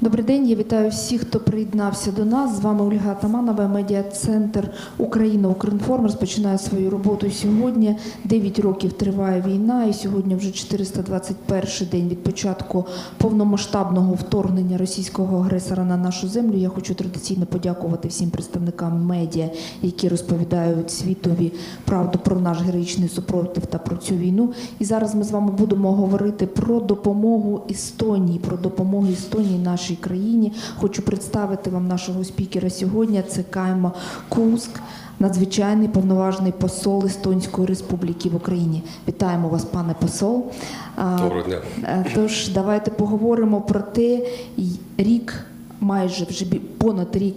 Добрий день, я вітаю всіх, хто приєднався до нас. З вами Ольга Атаманова, медіа-центр Україна Укрінформ розпочинає свою роботу сьогодні. 9 років триває війна, і сьогодні вже 421 день від початку повномасштабного вторгнення російського агресора на нашу землю. Я хочу традиційно подякувати всім представникам медіа, які розповідають світові правду про наш героїчний супротив та про цю війну. І зараз ми з вами будемо говорити про допомогу Естонії, про допомогу Естонії нашій країні. Хочу представити вам нашого спікера сьогодні. Це Кайма Куск, надзвичайний повноважний посол Естонської Республіки в Україні. Вітаємо вас, пане посол. Доброго дня. Е, Тож давайте поговоримо про те, рік, майже вже понад рік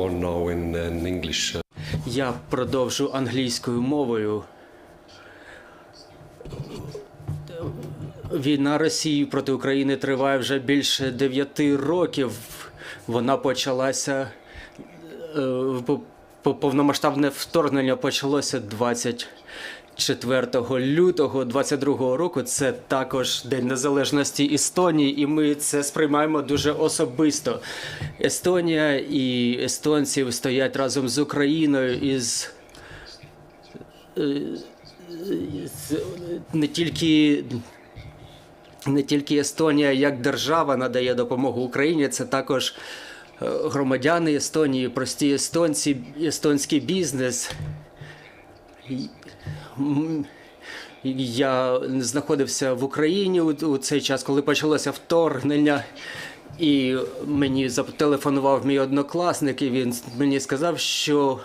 One now in, in English. uh, Я продовжу англійською мовою. Війна Росії проти України триває вже більше дев'яти років. Вона почалася е, по- по- повномасштабне вторгнення почалося 24 лютого 22 року. Це також День Незалежності Естонії, і ми це сприймаємо дуже особисто. Естонія і естонці стоять разом з Україною із не тільки не тільки Естонія як держава надає допомогу Україні, це також е, громадяни Естонії, прості естонці, естонський бізнес. Я знаходився в Україні у, цей час, коли почалося вторгнення, і мені зателефонував мій однокласник, і він мені сказав, що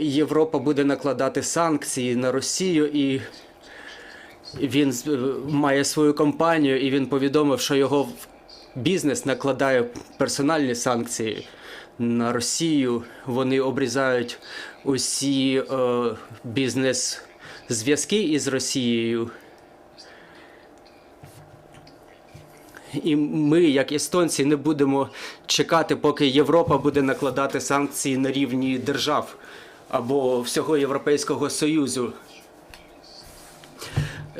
Європа буде накладати санкції на Росію і він е, має свою компанію, і він повідомив, що його бізнес накладає персональні санкції на Росію. Вони обрізають усі е, бізнес-зв'язки із Росією. І ми, як естонці, не будемо чекати, поки Європа буде накладати санкції на рівні держав або всього Європейського Союзу.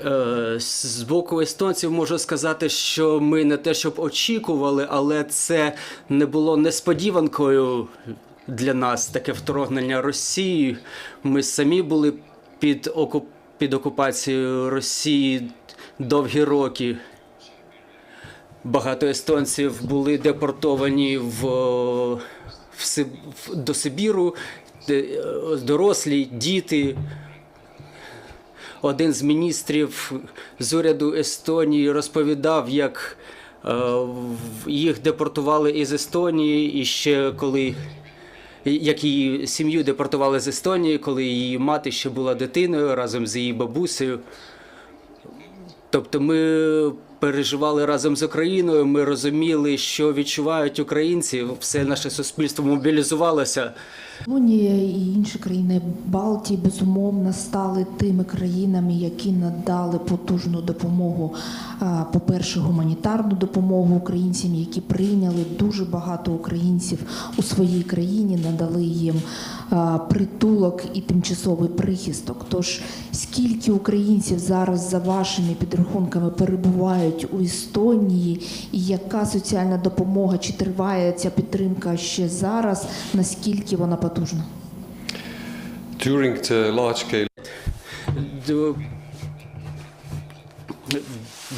Е, З боку естонців можу сказати, що ми не те, щоб очікували, але це не було несподіванкою для нас таке вторгнення Росії. Ми самі були під, окуп... під окупацією Росії довгі роки. Багато естонців були депортовані в, в, до Сибіру, е, дорослі, діти. Один з міністрів з уряду Естонії розповідав, як е, їх депортували із Естонії, і ще коли як її сім'ю депортували з Естонії, коли її мати ще була дитиною разом з її бабусею. Тобто ми переживали разом з Україною, ми розуміли, що відчувають українці. Все наше суспільство мобілізувалося. Румунія і інші країни Балтії безумовно стали тими країнами, які надали потужну допомогу. По-перше, гуманітарну допомогу українцям, які прийняли дуже багато українців у своїй країні, надали їм притулок і тимчасовий прихисток. Тож скільки українців зараз за вашими підрахунками перебувають у Естонії, і яка соціальна допомога чи триває ця підтримка ще зараз? Наскільки вона потужна? During the large scale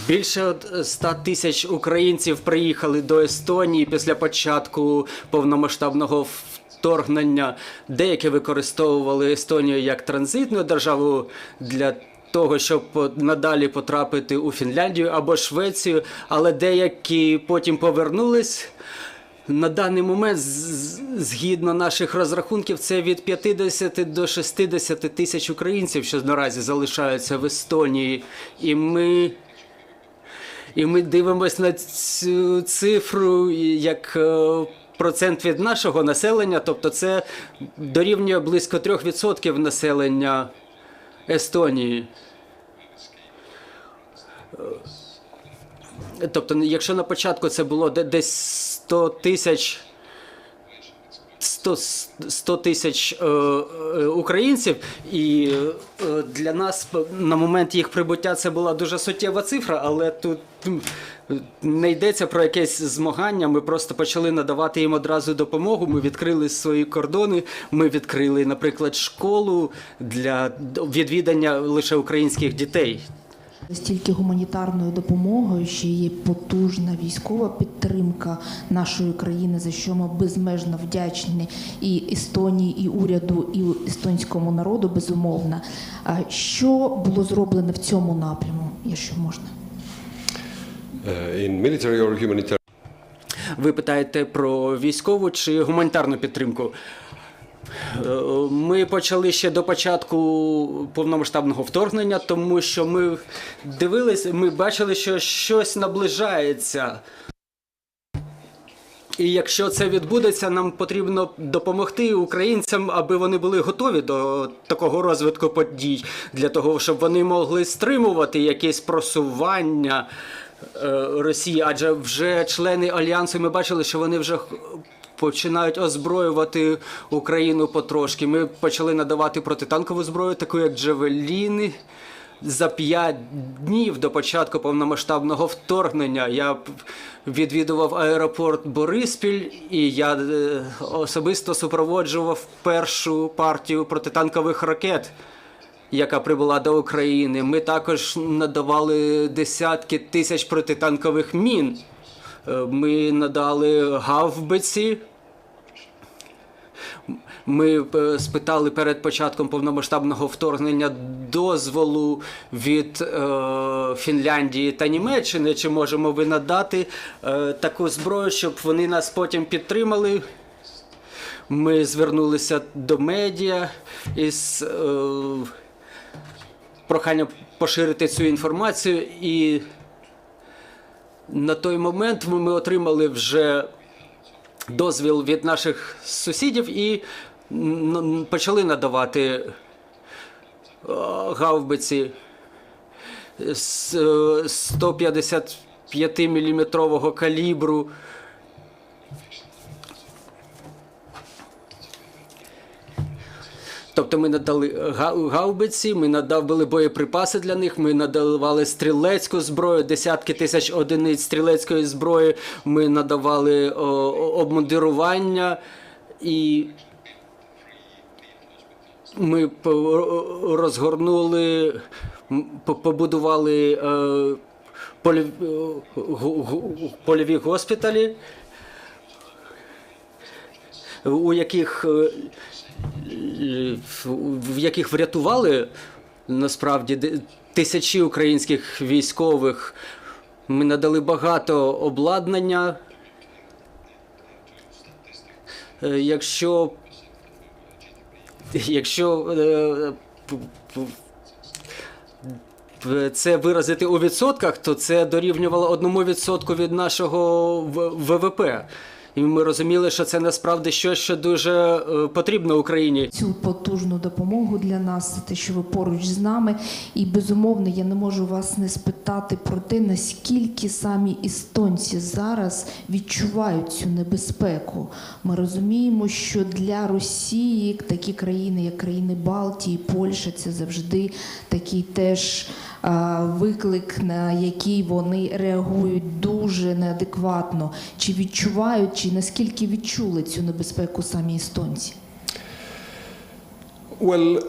Більше от 100 тисяч українців приїхали до Естонії після початку повномасштабного вторгнення. Деякі використовували Естонію як транзитну державу для того, щоб надалі потрапити у Фінляндію або Швецію, але деякі потім повернулись. На даний момент, згідно наших розрахунків, це від 50 до 60 тисяч українців, що наразі залишаються в Естонії. І ми, і ми дивимося на цю цифру як е, процент від нашого населення, тобто це дорівнює близько 3% населення Естонії. Тобто, якщо на початку це було де- десь 100 тисяч. 100, 100 тисяч е, е, українців, і е, для нас на момент їх прибуття це була дуже суттєва цифра, але тут не йдеться про якесь змагання. Ми просто почали надавати їм одразу допомогу. Ми відкрили свої кордони. Ми відкрили, наприклад, школу для відвідання лише українських дітей. Стільки гуманітарною допомогою ще є потужна військова підтримка нашої країни, за що ми безмежно вдячні і Естонії, і уряду, і естонському народу, безумовно. Що було зроблено в цьому напряму, якщо можна? Uh, in military Ви питаєте про військову чи гуманітарну підтримку? Е, Ми почали ще до початку повномасштабного вторгнення, тому що ми дивились, ми бачили, що щось наближається. І якщо це відбудеться, нам потрібно допомогти українцям, аби вони були готові до такого розвитку подій, для того, щоб вони могли стримувати якесь просування е, Росії. Адже вже члени альянсу ми бачили, що вони вже починають озброювати Україну потрошки. Ми почали надавати протитанкову зброю, таку як Джавеліни. За п'ять днів до початку повномасштабного вторгнення я відвідував аеропорт Бориспіль, і я е, особисто супроводжував першу партію протитанкових ракет, яка прибула до України. Ми також надавали десятки тисяч протитанкових мін. Е, Ми надали гавбиці. Ми е, спитали перед початком повномасштабного вторгнення дозволу від е, Фінляндії та Німеччини, чи можемо ви надати е, таку зброю, щоб вони нас потім підтримали. Ми звернулися до медіа із е, проханням поширити цю інформацію, і на той момент ми, отримали вже дозвіл від наших сусідів і почали надавати е, гаубиці е, 155 мм калібру. Тобто ми надали гаубиці, ми надавали боєприпаси для них, ми надавали стрілецьку зброю, десятки тисяч одиниць стрілецької зброї, ми надавали о, обмундирування і ми розгорнули, по- побудували е, е, польові госпіталі, у яких е, в яких врятували насправді тисячі українських військових. Ми надали багато обладнання. Е, Якщо, якщо е, це виразити у відсотках, то це дорівнювало одному відсотку від нашого ВВП. І ми розуміли, що це насправді щось, що дуже е, потрібно Україні. Цю потужну допомогу для нас, те, що ви поруч з нами. І безумовно, я не можу вас не спитати про те, наскільки самі естонці зараз відчувають цю небезпеку. Ми розуміємо, що для Росії такі країни, як країни Балтії, Польща, це завжди такий теж виклик, на який вони реагують дуже неадекватно. Чи відчувають, чи наскільки відчули цю небезпеку самі естонці? well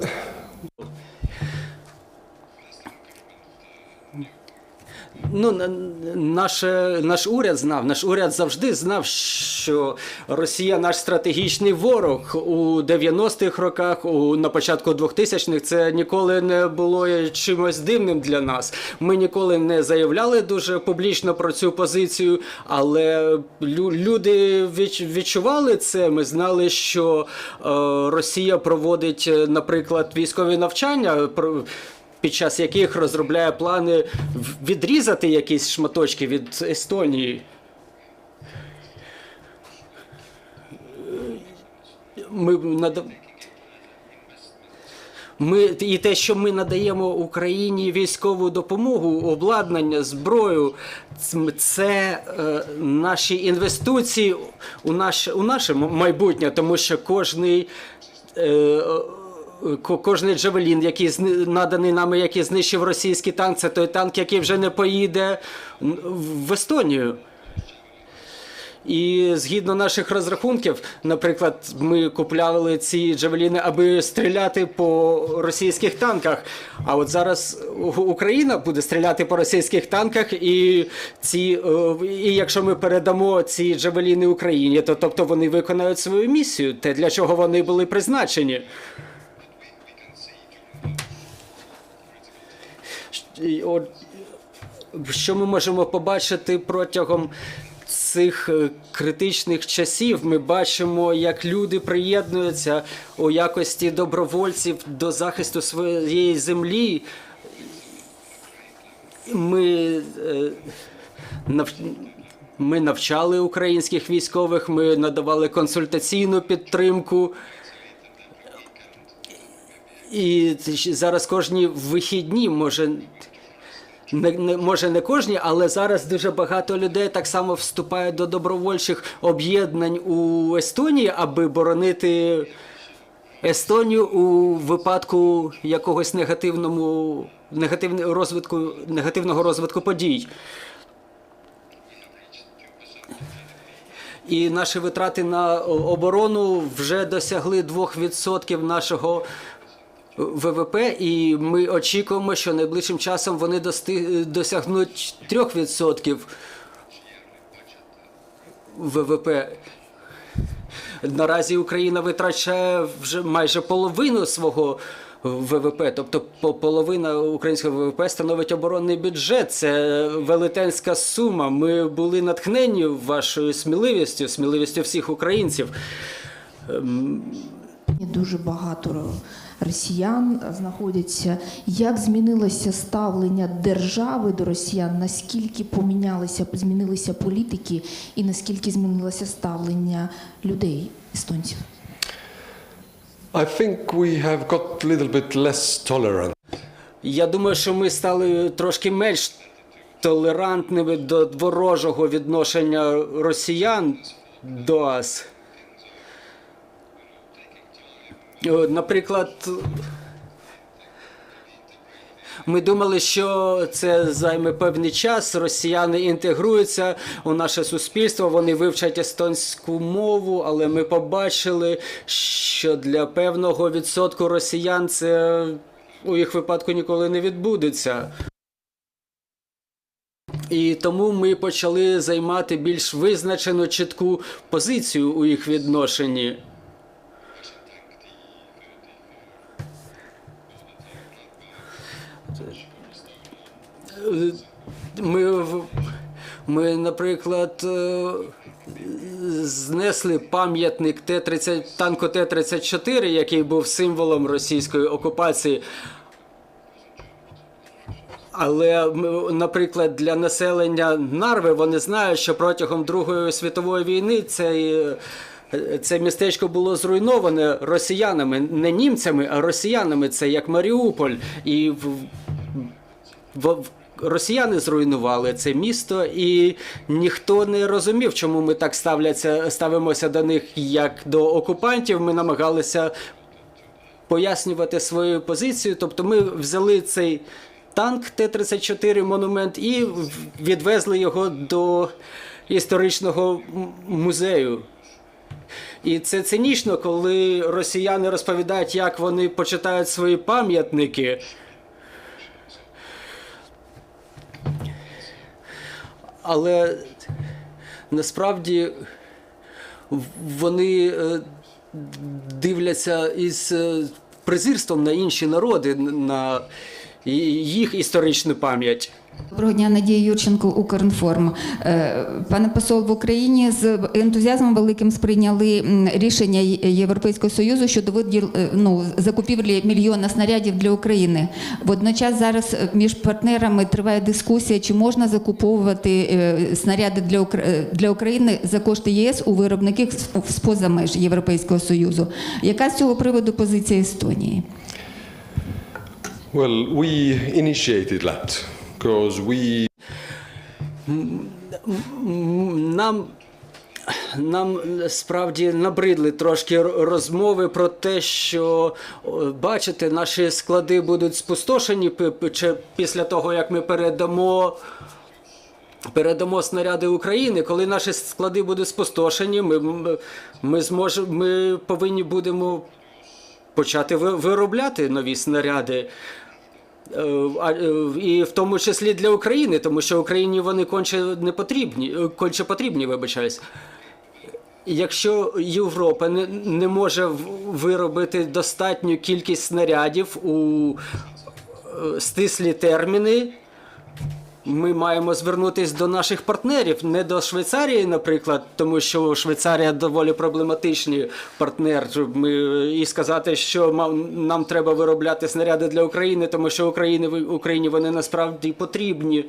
Ну, на- наше, наш уряд знав, наш уряд завжди знав, що Росія наш стратегічний ворог у 90-х роках, у, на початку 2000-х це ніколи не було чимось дивним для нас. Ми ніколи не заявляли дуже публічно про цю позицію, але лю- люди відч- відчували це. Ми знали, що е, Росія проводить, е, наприклад, військові навчання. Під час яких розробляє плани відрізати якісь шматочки від Естонії. Ми, нада... Ми і те, що ми надаємо Україні військову допомогу, обладнання, зброю, це е, наші інвестиції у наше у наше майбутнє, тому що кожний. Е, Кожний джавелін, який наданий нами, який знищив російський танк, це той танк, який вже не поїде в Естонію. І згідно наших розрахунків, наприклад, ми купляли ці джавеліни, аби стріляти по російських танках. А от зараз Україна буде стріляти по російських танках, і ці е, і якщо ми передамо ці джавеліни Україні, то тобто вони виконають свою місію, те для чого вони були призначені. Що ми можемо побачити протягом цих е, критичних часів? Ми бачимо, як люди приєднуються у якості добровольців до захисту своєї землі. Ми, е, ми навчали українських військових, ми надавали консультаційну підтримку. І зараз кожні вихідні може. Не, не може не кожні, але зараз дуже багато людей так само вступають до добровольчих об'єднань у Естонії, аби боронити Естонію у випадку якогось негативному негативного розвитку негативного розвитку подій. І наші витрати на оборону вже досягли 2% нашого ВВП, і ми очікуємо, що найближчим часом вони досягнуть 3% ВВП. Наразі Україна витрачає вже майже половину свого ВВП, тобто по- половина українського ВВП становить оборонний бюджет. Це велетенська сума. Ми були натхнені вашою сміливістю, сміливістю всіх українців. Дуже багато росіян знаходяться. Як змінилося ставлення держави до росіян? Наскільки помінялися, змінилися політики, і наскільки змінилося ставлення людей, естонців? I think we have got a little bit less tolerant. Я думаю, що ми стали трошки менш толерантними до ворожого відношення росіян до нас. О, Наприклад, ми думали, що це займе певний час. Росіяни інтегруються у наше суспільство, вони вивчать естонську мову, але ми побачили, що для певного відсотку росіян це у їх випадку ніколи не відбудеться. І тому ми почали займати більш визначену чітку позицію у їх відношенні. Ми, ми наприклад, е, знесли пам'ятник Т-30, танку Т-34, який був символом російської окупації. Але, наприклад, для населення Нарви вони знають, що протягом Другої світової війни цей, е, це містечко було зруйноване росіянами, не німцями, а росіянами. Це як Маріуполь. І в, в, в- росіяни зруйнували це місто, і ніхто не розумів, чому ми так ставляться, ставимося до них як до окупантів. Ми намагалися пояснювати свою позицію. Тобто ми взяли цей танк Т-34 монумент і відвезли його до історичного музею. І це цинічно, коли росіяни розповідають, як вони почитають свої пам'ятники. Але насправді вони е, дивляться із е, презирством на інші народи, на їх історичну пам'ять. Доброго дня, Надія Юрченко, Укрінформ. Е, Пане посол, в Україні з ентузіазмом великим сприйняли рішення Європейського Союзу щодо виділ, е, ну, закупівлі мільйона снарядів для України. Водночас зараз е, між партнерами триває дискусія, чи можна закуповувати снаряди для, для України за кошти ЄС у виробників з- з поза меж Європейського Союзу. Яка з цього приводу позиція Естонії? Well, we initiated that because we Нам, нам справді набридли трошки розмови про те, що бачите, наші склади будуть спустошені після того, як ми передамо. Передамо снаряди України. Коли наші склади будуть спустошені, ми, ми, зможемо, ми повинні будемо почати ви- виробляти нові снаряди. Е, е, І в тому числі для України, тому що Україні вони конче не потрібні, е, конче потрібні, вибачаюсь. Якщо Європа не, не може виробити достатню кількість снарядів у стислі терміни, ми маємо звернутися до наших партнерів, не до Швейцарії, наприклад, тому що Швейцарія доволі проблематичний партнер. Ми, і сказати, що нам треба виробляти снаряди для України, тому що Україні, Україні вони насправді потрібні.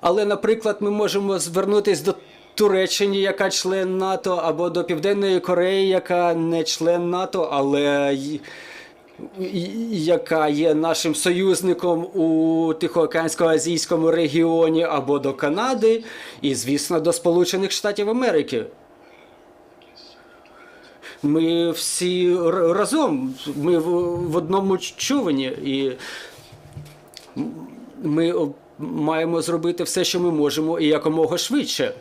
Але, наприклад, ми можемо звернутися до Туреччини, яка член НАТО, або до Південної Кореї, яка не член НАТО, але яка є нашим союзником у Тихоокеансько-Азійському регіоні, або до Канади, і, звісно, до Сполучених Штатів Америки. Ми всі разом, ми в, одному човені, і ми маємо зробити все, що ми можемо, і якомога швидше.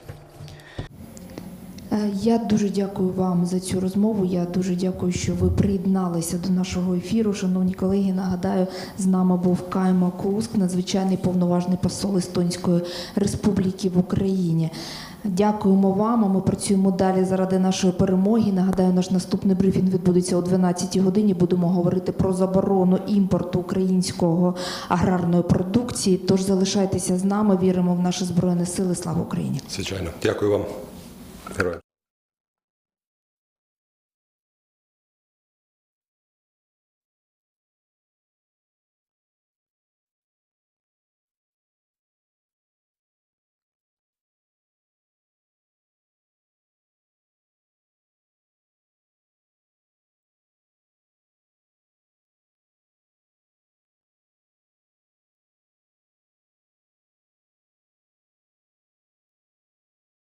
Я дуже дякую вам за цю розмову. Я дуже дякую, що ви приєдналися до нашого ефіру. Шановні колеги, нагадаю, з нами був Каймо Куск, надзвичайний повноважний посол Естонської Республіки в Україні. Дякуємо вам. а Ми працюємо далі заради нашої перемоги. Нагадаю, наш наступний брифінг відбудеться о 12 годині. Будемо говорити про заборону імпорту українського аграрної продукції. Тож залишайтеся з нами. Віримо в наші збройні сили. Слава Україні! звичайно. Дякую вам. Героям.